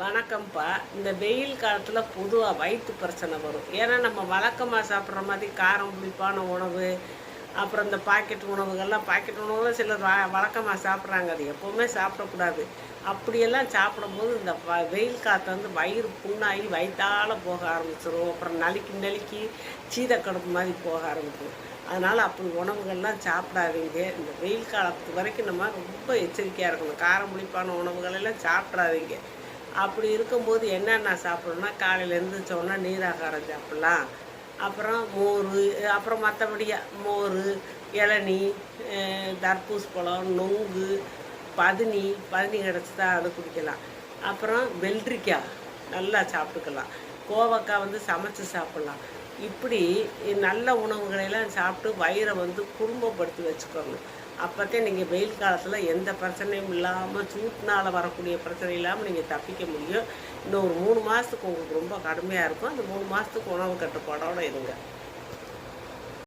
வணக்கம்ப்பா. இந்த வெயில் காலத்தில் பொதுவாக வயிற்று பிரச்சனை வரும். ஏன்னா நம்ம வழக்கமாக சாப்பிட்ற மாதிரி காரம் புளிப்பான உணவு அப்புறம் இந்த பாக்கெட் உணவுகள்லாம் பாக்கெட் உணவுலாம் சிலர் வ வழக்கமாக சாப்பிட்றாங்க. அது எப்போவுமே சாப்பிடக்கூடாது. அப்படியெல்லாம் சாப்பிடும்போது இந்த வ வெயில் காலத்தில் வந்து வயிறு புண்ணாகி வயிற்றால் போக ஆரம்பிச்சிடும் அப்புறம் நலுக்கி நலுக்கி சீதக்கடுப்பு மாதிரி போக ஆரம்பிக்கும். அதனால் அப்படி உணவுகள்லாம் சாப்பிடாதீங்க. இந்த வெயில் காலத்து வரைக்கும் நம்ம ரொம்ப எச்சரிக்கையாக இருக்கணும். காரம் புளிப்பான உணவுகளெல்லாம் சாப்பிடாதீங்க. அப்படி இருக்கும்போது என்னென்ன சாப்பிட்ணுன்னா காலையில் எழுந்திரிச்சோன்னா நீராகாரம் சாப்பிட்லாம். அப்புறம் மோர் அப்புறம் மற்றபடியாக மோர் இளநி தர்பூஸ் பழம் நொங்கு பதனி பதனி கிடச்சிதா அதை குடிக்கலாம். அப்புறம் வெள்ளரிக்காய் நல்லா சாப்பிட்டுக்கலாம். கோவக்காய் வந்து சமைச்சு சாப்பிட்லாம். இப்படி நல்ல உணவுகளையெல்லாம் சாப்பிட்டு வயிறை வந்து குடும்பப்படுத்தி வச்சுக்கணும் அப்போத்தே நீங்கள் வெயில் காலத்தில் எந்த பிரச்சனையும் இல்லாமல் சூட்னால் வரக்கூடிய பிரச்சனை இல்லாமல் நீங்கள் தப்பிக்க முடியும். இன்னும் ஒரு மூணு மாதத்துக்கு உங்களுக்கு ரொம்ப கடுமையாக இருக்கும். அந்த மூணு மாதத்துக்கு உணவு கட்டுப்பாடோடு இருங்க.